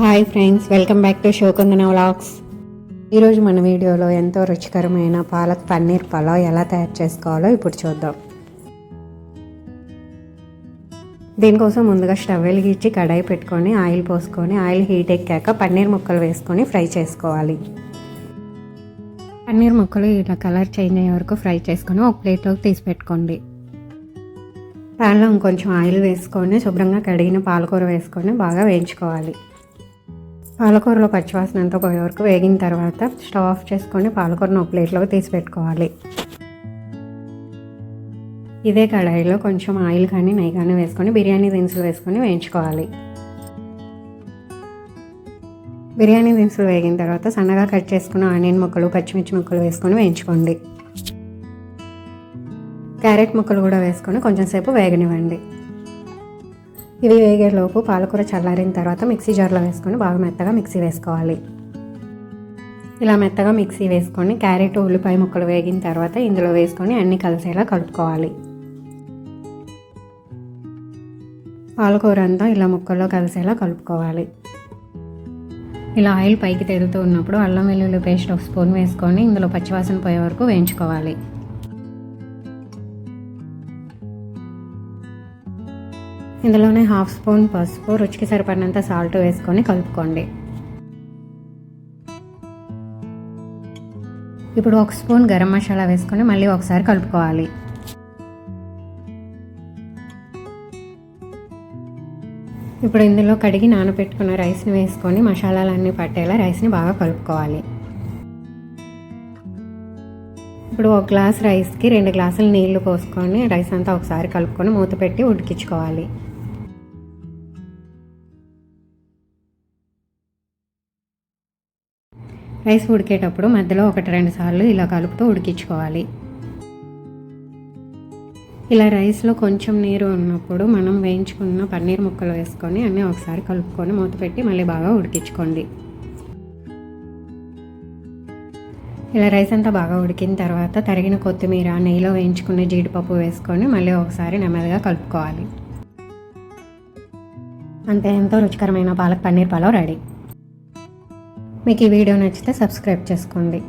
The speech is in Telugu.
Hi friends welcome back to షోకుందన vlogs ఈరోజు మన వీడియోలో ఎంతో రుచికరమైన పాలక్ పన్నీర్ పలావ్ ఎలా తయారు చేసుకోవాలో ఇప్పుడు చూద్దాం. దీనికోసం ముందుగా స్టవ్ వెలిగించి కడాయి పెట్టుకొని ఆయిల్ పోసుకొని ఆయిల్ హీట్ ఎక్కాక పన్నీర్ ముక్కలు వేసుకొని ఫ్రై చేసుకోవాలి. పన్నీర్ ముక్కలు ఇలా కలర్ చేంజ్ అయ్యే వరకు ఫ్రై చేసుకొని ఒక ప్లేట్లోకి తీసి పెట్టుకోండి. ప్యాన్లో ఇంకొంచెం ఆయిల్ వేసుకొని శుభ్రంగా కడిగిన పాలకూర వేసుకొని బాగా వేయించుకోవాలి. పాలకూరలో పచ్చివాసన అంతా పోయే వరకు వేగిన తర్వాత స్టవ్ ఆఫ్ చేసుకొని పాలకూరను ఒక ప్లేట్లోకి తీసి పెట్టుకోవాలి. ఇదే కడాయిలో కొంచెం ఆయిల్ కానీ నెయ్యి కానీ వేసుకొని బిర్యానీ దినుసులు వేసుకొని వేయించుకోవాలి. బిర్యానీ దినుసులు వేగిన తర్వాత సన్నగా కట్ చేసుకున్న ఆనియన్ ముక్కలు పచ్చిమిర్చి ముక్కలు వేసుకొని వేయించుకోండి. క్యారెట్ ముక్కలు కూడా వేసుకొని కొంచెం సేపు వేగనివ్వండి. ఇవి వేగేలోపు పాలకూర చల్లారిన తర్వాత మిక్సీ జార్లో వేసుకొని బాగా మెత్తగా మిక్సీ వేసుకోవాలి. ఇలా మెత్తగా మిక్సీ వేసుకొని క్యారెట్ ఉల్లిపాయ ముక్కలు వేగిన తర్వాత ఇందులో వేసుకొని అన్నీ కలిసేలా కలుపుకోవాలి. పాలకూర అంతా ఇలా ముక్కల్లో కలిసేలా కలుపుకోవాలి. ఇలా ఆయిల్ పైకి తేలుతూ ఉన్నప్పుడు అల్లం వెల్లుల్లి పేస్ట్ ఒక స్పూన్ వేసుకొని ఇందులో పచ్చివాసన పోయే వరకు వేయించుకోవాలి. ఇందులోనే హాఫ్ స్పూన్ పసుపు రుచికి సరిపడినంత సాల్ట్ వేసుకొని కలుపుకోండి. ఇప్పుడు ఒక స్పూన్ గరం మసాలా వేసుకొని మళ్ళీ ఒకసారి కలుపుకోవాలి. ఇప్పుడు ఇందులో కడిగి నానబెట్టుకున్న రైస్ని వేసుకొని మసాలాలన్నీ పట్టేలా రైస్ని బాగా కలుపుకోవాలి. ఇప్పుడు ఒక గ్లాస్ రైస్కి రెండు గ్లాసులు నీళ్ళు పోసుకొని రైస్ అంతా ఒకసారి కలుపుకొని మూత పెట్టి ఉడికించుకోవాలి. రైస్ ఉడికేటప్పుడు మధ్యలో ఒకటి రెండు సార్లు ఇలా కలుపుతూ ఉడికించుకోవాలి. ఇలా రైస్లో కొంచెం నీరు ఉన్నప్పుడు మనం వేయించుకున్న పన్నీర్ ముక్కలు వేసుకొని అన్నీ ఒకసారి కలుపుకొని మూత పెట్టి మళ్ళీ బాగా ఉడికించుకోండి. ఇలా రైస్ అంతా బాగా ఉడికిన తర్వాత తరిగిన కొత్తిమీర నెయ్యిలో వేయించుకున్న జీడిపప్పు వేసుకొని మళ్ళీ ఒకసారి నెమ్మదిగా కలుపుకోవాలి. అంతే ఎంతో రుచికరమైన పాలక్ పన్నీర్ పలావ్ రెడీ. మీకు ఈ వీడియో నచ్చితే సబ్స్క్రైబ్ చేసుకోండి.